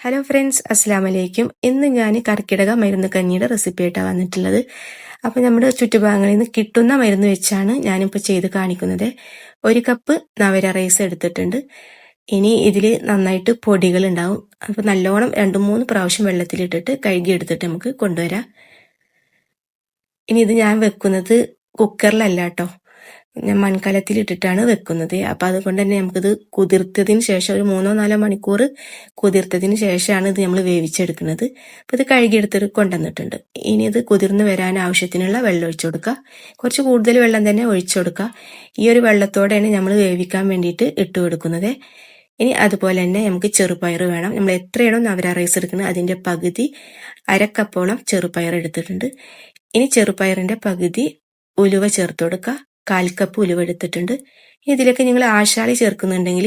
Hello friends അസ്സാം വലൈക്കും ഇന്ന് ഞാൻ കർക്കിടക മരുന്ന് കഞ്ഞിയുടെ റെസിപ്പി ആയിട്ടാണ് വന്നിട്ടുള്ളത്. അപ്പോൾ നമ്മുടെ ചുറ്റുഭാഗങ്ങളിൽ നിന്ന് കിട്ടുന്ന മരുന്ന് വെച്ചാണ് ഞാനിപ്പോൾ ചെയ്ത് കാണിക്കുന്നത്. ഒരു കപ്പ് നവര റൈസ് എടുത്തിട്ടുണ്ട്. ഇനി ഇതിൽ നന്നായിട്ട് പൊടികൾ ഉണ്ടാവും. അപ്പോൾ നല്ലോണം രണ്ട് മൂന്ന് പ്രാവശ്യം വെള്ളത്തിലിട്ടിട്ട് കഴുകി എടുത്തിട്ട് നമുക്ക് കൊണ്ടുവരാം. ഇനി ഇത് ഞാൻ വെക്കുന്നത് കുക്കറിലല്ല കേട്ടോ. ഞാൻ മൺകലത്തിൽ ഇട്ടിട്ടാണ് വെക്കുന്നത്. അപ്പം അതുകൊണ്ട് തന്നെ നമുക്കിത് കുതിർത്തതിന് ശേഷം ഒരു മൂന്നോ നാലോ മണിക്കൂർ കുതിർത്തതിന് ശേഷമാണ് ഇത് നമ്മൾ വേവിച്ചെടുക്കുന്നത്. അപ്പം ഇത് കഴുകിയെടുത്തിട്ട് കൊണ്ടുവന്നിട്ടുണ്ട്. ഇനി ഇത് കുതിർന്ന് വരാൻ ആവശ്യത്തിനുള്ള വെള്ളം ഒഴിച്ചു കൊടുക്കുക. കുറച്ച് കൂടുതൽ വെള്ളം തന്നെ ഒഴിച്ചു കൊടുക്കുക. ഈ ഒരു വെള്ളത്തോടെയാണ് നമ്മൾ വേവിക്കാൻ വേണ്ടിയിട്ട് ഇട്ട് കൊടുക്കുന്നത്. ഇനി അതുപോലെ തന്നെ നമുക്ക് ചെറുപയർ വേണം. നമ്മൾ എത്രയാണോ നവര റൈസ് എടുക്കുന്നത് അതിന്റെ പകുതി അരക്കപ്പോളം ചെറുപയർ എടുത്തിട്ടുണ്ട്. ഇനി ചെറുപയറിന്റെ പകുതി ഉലുവ ചേർത്ത് കൊടുക്കുക. കാൽ കപ്പ് ഉലുവ എടുത്തിട്ടുണ്ട്. ഇതിലേക്ക് നിങ്ങൾ ആശാളി ചേർക്കുന്നുണ്ടെങ്കിൽ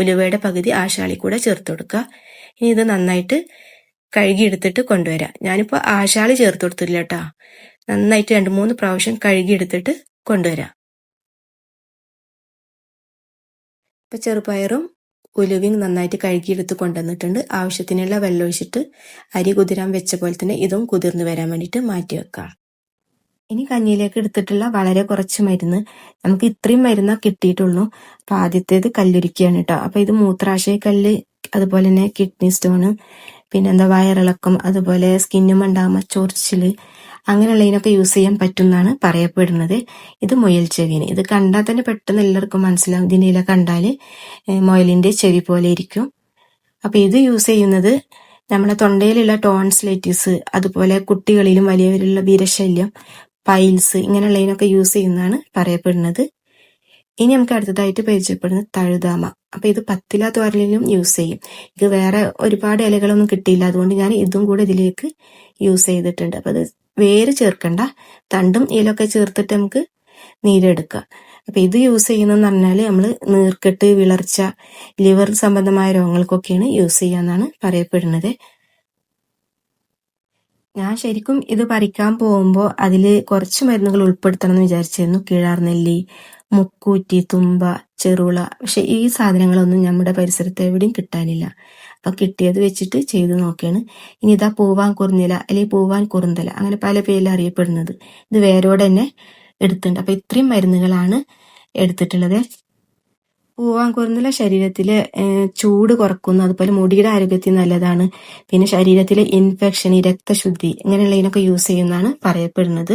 ഉലുവയുടെ പകുതി ആശാളി കൂടെ ചേർത്ത് കൊടുക്കുക. ഇനി ഇത് നന്നായിട്ട് കഴുകിയെടുത്തിട്ട് കൊണ്ടുവരാം. ഞാനിപ്പോൾ ആശാളി ചേർത്ത് കൊടുത്തില്ല കേട്ടോ. നന്നായിട്ട് രണ്ട് മൂന്ന് പ്രാവശ്യം കഴുകിയെടുത്തിട്ട് കൊണ്ടുവരാം. ഇപ്പൊ ചെറുപയറും ഉലുവയും നന്നായിട്ട് കഴുകിയെടുത്ത് കൊണ്ടുവന്നിട്ടുണ്ട്. ആവശ്യത്തിനുള്ള വെള്ളം ഒഴിച്ചിട്ട് അരി കുതിരാൻ വെച്ച പോലെ തന്നെ ഇതും കുതിർന്നു വരാൻ വേണ്ടിയിട്ട് മാറ്റി വെക്കാം. ഇനി കഞ്ഞിയിലേക്ക് എടുത്തിട്ടുള്ള വളരെ കുറച്ച് മരുന്ന് നമുക്ക് ഇത്രയും മരുന്നാ കിട്ടിയിട്ടുള്ളൂ. അപ്പൊ ആദ്യത്തേത് കല്ലുരുക്കിയാണ് കേട്ടോ. അപ്പൊ ഇത് മൂത്രാശയ കല്ല് അതുപോലെ തന്നെ കിഡ്നി സ്റ്റോണ് പിന്നെന്താ വയറിളക്കം അതുപോലെ സ്കിന്നും ഉണ്ടാകുന്ന ചൊറിച്ചിൽ അങ്ങനെയുള്ളതിനൊക്കെ യൂസ് ചെയ്യാൻ പറ്റുമെന്നാണ് പറയപ്പെടുന്നത്. ഇത് മുയൽ ചെവിന്. ഇത് കണ്ടാൽ തന്നെ പെട്ടെന്ന് എല്ലാവർക്കും മനസ്സിലാവും. ഇതിന്റെ ഇല കണ്ടാൽ മുയലിന്റെ ചെവി പോലെ ഇരിക്കും. അപ്പൊ ഇത് യൂസ് ചെയ്യുന്നത് നമ്മുടെ തൊണ്ടയിലുള്ള ടോൺസ്ലൈറ്റിസ് അതുപോലെ കുട്ടികളിലും വലിയവരിലുള്ള വിരശല്യം പൈൽസ് ഇങ്ങനെയുള്ളതിനൊക്കെ യൂസ് ചെയ്യുന്നതാണ് പറയപ്പെടുന്നത്. ഇനി നമുക്ക് അടുത്തതായിട്ട് പരിചയപ്പെടുന്നത് തഴുതാമ. അപ്പൊ ഇത് പത്തില തോരലിലും യൂസ് ചെയ്യും. ഇത് വേറെ ഒരുപാട് ഇലകളൊന്നും കിട്ടിയില്ല. അതുകൊണ്ട് ഞാൻ ഇതും കൂടെ ഇതിലേക്ക് യൂസ് ചെയ്തിട്ടുണ്ട്. അപ്പൊ അത് വേര് ചേർക്കണ്ട. തണ്ടും ഇലൊക്കെ ചേർത്തിട്ട് നമുക്ക് നീരെടുക്കാം അപ്പൊ ഇത് യൂസ് ചെയ്യുന്നതെന്ന് പറഞ്ഞാൽ നമ്മൾ നീർക്കെട്ട് വിളർച്ച ലിവർ സംബന്ധമായ രോഗങ്ങൾക്കൊക്കെയാണ് യൂസ് ചെയ്യാന്നാണ് പറയപ്പെടുന്നത്. ഞാൻ ശരിക്കും ഇത് പറിക്കാൻ പോകുമ്പോൾ അതിൽ കുറച്ച് മരുന്നുകൾ ഉൾപ്പെടുത്തണം എന്ന് വിചാരിച്ചിരുന്നു. കിഴാർനെല്ലി മുക്കൂറ്റി തുമ്പ ചെറുള. പക്ഷെ ഈ സാധനങ്ങളൊന്നും നമ്മുടെ പരിസരത്ത് എവിടെയും കിട്ടാനില്ല. അപ്പൊ കിട്ടിയത് വെച്ചിട്ട് ചെയ്തു നോക്കിയാണ്. ഇനി ഇതാ പൂവാൻ കുറുന്നില അല്ലെങ്കിൽ പൂവാൻ കുറുന്തല അങ്ങനെ പല പേരിൽ അറിയപ്പെടുന്നത്. ഇത് വേരോടെ തന്നെ എടുത്തിട്ടുണ്ട്. അപ്പൊ ഇത്രയും മരുന്നുകളാണ് എടുത്തിട്ടുള്ളത്. പൂവാങ്കുറുന്നില ശരീരത്തിലെ ചൂട് കുറക്കുന്നു. അതുപോലെ മുടിയുടെ ആരോഗ്യത്തിന് നല്ലതാണ്. പിന്നെ ശരീരത്തിലെ ഇൻഫെക്ഷൻ രക്തശുദ്ധി ഇങ്ങനെയുള്ള ഇങ്ങനെയുള്ളതിനൊക്കെ യൂസ് ചെയ്യുന്നതാണ് പറയപ്പെടുന്നത്.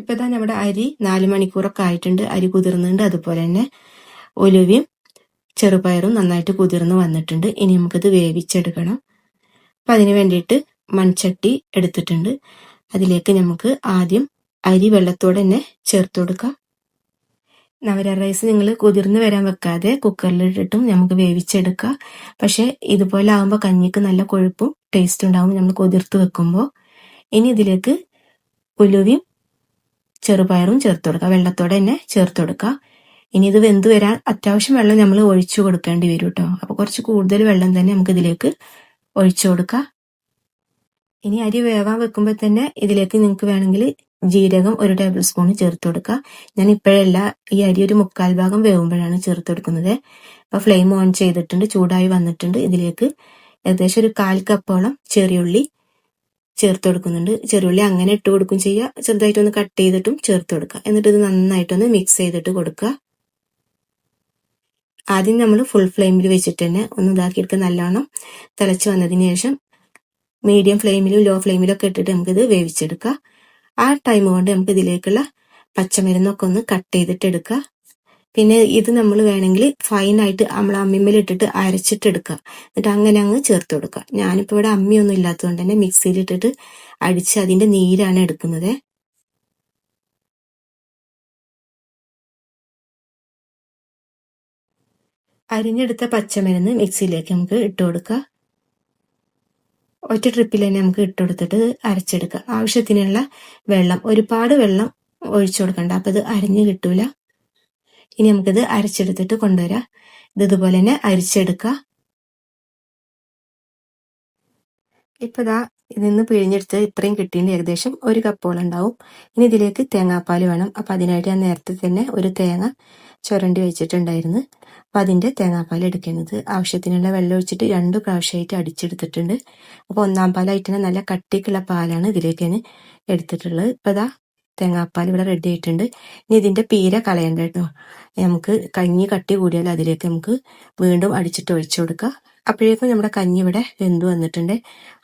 ഇപ്പൊ തന്നെ നമ്മുടെ അരി നാല് മണിക്കൂറൊക്കെ ആയിട്ടുണ്ട്. അരി കുതിർന്നുണ്ട് അതുപോലെ തന്നെ ഒലുവയും ചെറുപയറും നന്നായിട്ട് കുതിർന്ന് വന്നിട്ടുണ്ട്. ഇനി നമുക്കിത് വേവിച്ചെടുക്കണം. അപ്പൊ അതിന് വേണ്ടിയിട്ട് മൺചട്ടി എടുത്തിട്ടുണ്ട്. അതിലേക്ക് നമുക്ക് ആദ്യം അരി വെള്ളത്തോടെ തന്നെ ചേർത്ത് കൊടുക്കാം. നവര റൈസ് നിങ്ങൾ കുതിർന്ന് വരാൻ വെക്കാതെ കുക്കറിലിട്ടിട്ടും നമുക്ക് വേവിച്ചെടുക്കാം. പക്ഷെ ഇതുപോലെ ആകുമ്പോൾ കഞ്ഞിക്ക് നല്ല കൊഴുപ്പും ടേസ്റ്റ് ഉണ്ടാവും നമ്മൾ കുതിർത്ത് വെക്കുമ്പോൾ ഇനി ഇതിലേക്ക് ഉലുവയും ചെറുപയറും ചേർത്ത് കൊടുക്കുക വെള്ളത്തോടെ തന്നെ ചേർത്ത് കൊടുക്കുക ഇനി ഇത് വെന്ത് വരാൻ അത്യാവശ്യം വെള്ളം നമ്മൾ ഒഴിച്ചു കൊടുക്കേണ്ടി വരും കേട്ടോ അപ്പൊ കുറച്ച് കൂടുതൽ വെള്ളം തന്നെ നമുക്ക് ഇതിലേക്ക് ഒഴിച്ചു കൊടുക്കാം. ഇനി അരി വേവാൻ വെക്കുമ്പോൾ തന്നെ ഇതിലേക്ക് നിങ്ങൾക്ക് വേണമെങ്കിൽ ജീരകം ഒരു ടേബിൾ സ്പൂൺ ചേർത്ത് കൊടുക്കുക. ഞാൻ ഇപ്പോഴല്ല ഈ അരി ഒരു മുക്കാൽ ഭാഗം വേവുമ്പോഴാണ് ചേർത്ത് കൊടുക്കുന്നത്. അപ്പൊ ഫ്ലെയിം ഓൺ ചെയ്തിട്ടുണ്ട് ചൂടായി വന്നിട്ടുണ്ട്. ഇതിലേക്ക് ഏകദേശം ഒരു കാൽ കപ്പോളം ചെറിയുള്ളി ചേർത്ത് കൊടുക്കുന്നുണ്ട്. ചെറിയുള്ളി അങ്ങനെ ഇട്ട് കൊടുക്കും ചെയ്യുക ചെറുതായിട്ടൊന്ന് കട്ട് ചെയ്തിട്ടും ചേർത്ത് കൊടുക്കുക. എന്നിട്ട് ഇത് നന്നായിട്ടൊന്ന് മിക്സ് ചെയ്തിട്ട് കൊടുക്കുക. ആദ്യം നമ്മൾ ഫുൾ ഫ്ലെയിമിൽ വെച്ചിട്ട് തന്നെ ഒന്ന് ഇതാക്കിയെടുക്കുക നല്ലോണം തിളച്ച് വന്നതിന് ശേഷം മീഡിയം ഫ്ലെയിമിലും ലോ ഫ്ലെയിമിലും ഒക്കെ ഇട്ടിട്ട് നമുക്കിത് വേവിച്ചെടുക്കാം ആ ടൈം കൊണ്ട് നമുക്ക് ഇതിലേക്കുള്ള പച്ചമരുന്നൊക്കെ ഒന്ന് കട്ട് ചെയ്തിട്ട് എടുക്കുക പിന്നെ ഇത് നമ്മൾ വേണമെങ്കിൽ ഫൈനായിട്ട് നമ്മൾ അമ്മിമ്മലിട്ടിട്ട് അരച്ചിട്ട് എടുക്കുക എന്നിട്ട് അങ്ങനെ അങ്ങ് ചേർത്ത് കൊടുക്കുക. ഞാനിപ്പോൾ ഇവിടെ അമ്മിയൊന്നും ഇല്ലാത്തതുകൊണ്ട് തന്നെ മിക്സിയിൽ ഇട്ടിട്ട് അടിച്ച് അതിന്റെ നീരാണ് എടുക്കുന്നത്. അരിഞ്ഞെടുത്ത പച്ചമരുന്ന് മിക്സിയിലേക്ക് നമുക്ക് ഇട്ട് കൊടുക്കുക. ഒറ്റ ട്രിപ്പിൽ തന്നെ നമുക്ക് ഇട്ടെടുത്തിട്ട് അരച്ചെടുക്കുക ആവശ്യത്തിനുള്ള വെള്ളം ഒരുപാട് വെള്ളം ഒഴിച്ചു കൊടുക്കണ്ട. അപ്പം ഇത് അരിഞ്ഞു കിട്ടൂല. ഇനി നമുക്കിത് അരച്ചെടുത്തിട്ട് കൊണ്ടുവരാം. ഇത് ഇതുപോലെ തന്നെ അരിച്ചെടുക്കുക ഇപ്പൊ ദാ ഇതിന്ന് പിഴിഞ്ഞെടുത്ത് ഇത്രയും കിട്ടിയിട്ട് ഏകദേശം ഒരു കപ്പോളം ഉണ്ടാവും. ഇനി ഇതിലേക്ക് തേങ്ങാപ്പാൽ വേണം. അപ്പൊ അതിനായിട്ട് ഞാൻ നേരത്തെ തന്നെ ഒരു തേങ്ങ ചുരണ്ടി വെച്ചിട്ടുണ്ടായിരുന്നു. അപ്പൊ അതിന്റെ തേങ്ങാപ്പാൽ എടുക്കുന്നത്. ആവശ്യത്തിനുള്ള വെള്ളം ഒഴിച്ചിട്ട് രണ്ട് പ്രാവശ്യമായിട്ട് അടിച്ചെടുത്തിട്ടുണ്ട്. അപ്പൊ ഒന്നാം പാലായിട്ട് തന്നെ നല്ല കട്ടിക്കുള്ള പാലാണ് ഇതിലേക്ക് ഞാൻ എടുത്തിട്ടുള്ളത്. ഇപ്പൊ ദാ തേങ്ങാപ്പാൽ ഇവിടെ റെഡി ആയിട്ടുണ്ട്. ഇനി ഇതിന്റെ പീര കളയണ്ട കേട്ടോ. നമുക്ക് കഞ്ഞി കട്ടി കൂടിയാൽ അതിലേക്ക് നമുക്ക് വീണ്ടും അടിച്ചിട്ട് ഒഴിച്ചു കൊടുക്കാം. അപ്പോഴേക്കും നമ്മുടെ കഞ്ഞി ഇവിടെ വെന്ത് വന്നിട്ടുണ്ട്.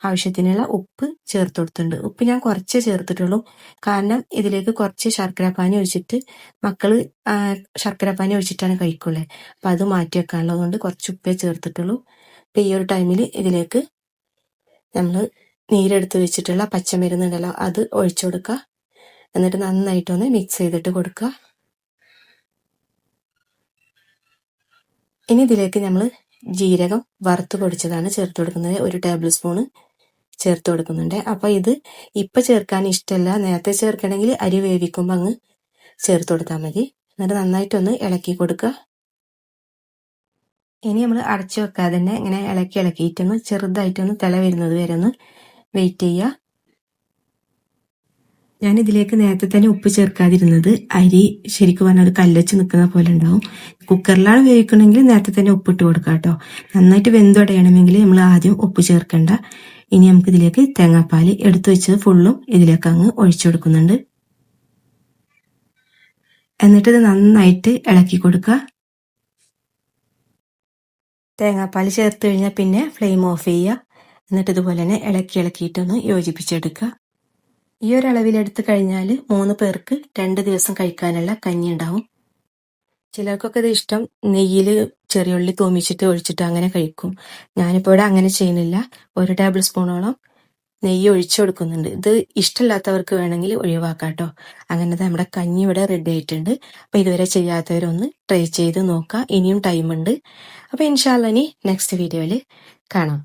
ആവശ്യത്തിനുള്ള ഉപ്പ് ചേർത്ത് കൊടുത്തിട്ടുണ്ട്. ഉപ്പ് ഞാൻ കുറച്ച് ചേർത്തിട്ടുള്ളൂ. കാരണം ഇതിലേക്ക് കുറച്ച് ശർക്കര പാനി ഒഴിച്ചിട്ട് മക്കൾ ശർക്കരപ്പാനി ശർക്കര പാനി ഒഴിച്ചിട്ടാണ് കഴിക്കുള്ളത് അപ്പം അത് മാറ്റി വെക്കാനുള്ളത് കൊണ്ട് കുറച്ച് ഉപ്പേ ചേർത്തിട്ടുള്ളൂ. അപ്പം ഈ ഒരു ടൈമിൽ ഇതിലേക്ക് നമ്മൾ നീരെടുത്ത് വെച്ചിട്ടുള്ള പച്ചമരുന്നുണ്ടല്ലോ അത് ഒഴിച്ചു കൊടുക്കുക. എന്നിട്ട് നന്നായിട്ടൊന്ന് മിക്സ് ചെയ്തിട്ട് കൊടുക്കുക. ഇനി ഇതിലേക്ക് നമ്മൾ ജീരകം വറുത്ത് പൊടിച്ചതാണ് ചേർത്ത് കൊടുക്കുന്നത്. ഒരു ടേബിൾ സ്പൂണ് ചേർത്ത് കൊടുക്കുന്നുണ്ട്. അപ്പൊ ഇത് ഇപ്പൊ ചേർക്കാൻ ഇഷ്ടമല്ല നേരത്തെ ചേർക്കണമെങ്കിൽ അരി വേവിക്കുമ്പോൾ അങ്ങ് ചേർത്ത് കൊടുത്താൽ മതി. എന്നിട്ട് നന്നായിട്ടൊന്ന് ഇളക്കി കൊടുക്കുക. ഇനി നമ്മൾ അടച്ചു വെക്കാതെ തന്നെ ഇങ്ങനെ ഇളക്കി ഇളക്കിയിട്ടൊന്ന് ചെറുതായിട്ടൊന്ന് തിള വരുന്നത് വരെ ഒന്ന് വെയിറ്റ് ചെയ്യുക. ഞാൻ ഇതിലേക്ക് നേരത്തെ തന്നെ ഉപ്പ് ചേർക്കാതിരുന്നത് അരി ശരിക്കും പറഞ്ഞാൽ ഒരു കല്ലച്ച് നിൽക്കുന്ന പോലെ ഉണ്ടാവും. കുക്കറിലാണ് വേവിക്കണമെങ്കിൽ നേരത്തെ തന്നെ ഉപ്പിട്ട് കൊടുക്കാം കേട്ടോ. നന്നായിട്ട് വെന്തുടയണമെങ്കിൽ നമ്മൾ ആദ്യം ഉപ്പ് ചേർക്കേണ്ട. ഇനി നമുക്ക് ഇതിലേക്ക് തേങ്ങാപ്പാൽ എടുത്തു വെച്ചത് ഫുള്ളും ഇതിലേക്ക് അങ്ങ് ഒഴിച്ചു കൊടുക്കുന്നുണ്ട്. എന്നിട്ട് ഇത് നന്നായിട്ട് ഇളക്കി കൊടുക്കുക. തേങ്ങാപ്പാൽ ചേർത്ത് കഴിഞ്ഞാൽ പിന്നെ ഫ്ലെയിം ഓഫ് ചെയ്യുക. എന്നിട്ട് ഇതുപോലെ തന്നെ ഇളക്കി ഇളക്കിയിട്ടൊന്ന് യോജിപ്പിച്ചെടുക്കുക. ഈ ഒരു എടുത്തു കഴിഞ്ഞാൽ മൂന്ന് പേർക്ക് രണ്ട് ദിവസം കഴിക്കാനുള്ള കഞ്ഞി ഉണ്ടാവും ചിലർക്കൊക്കെ ഇത് ഇഷ്ടം നെയ്യിൽ ചെറിയുള്ളി തോമിച്ചിട്ട് ഒഴിച്ചിട്ട് അങ്ങനെ കഴിക്കും. ഞാനിപ്പോൾ ഇവിടെ അങ്ങനെ ചെയ്യുന്നില്ല. ഒരു ടേബിൾ സ്പൂണോളം നെയ്യ് ഒഴിച്ചു കൊടുക്കുന്നുണ്ട്. ഇത് ഇഷ്ടമില്ലാത്തവർക്ക് വേണമെങ്കിൽ ഒഴിവാക്കാം കേട്ടോ അങ്ങനെ നമ്മുടെ കഞ്ഞി ഇവിടെ റെഡി ആയിട്ടുണ്ട്. അപ്പോൾ ഇതുവരെ ചെയ്യാത്തവരൊന്ന് ട്രൈ ചെയ്ത് നോക്കാം. ഇനിയും ടൈമുണ്ട് ഉണ്ട്. അപ്പൊ ഇൻഷാല്ല ഇനി നെക്സ്റ്റ് വീഡിയോയിൽ കാണാം.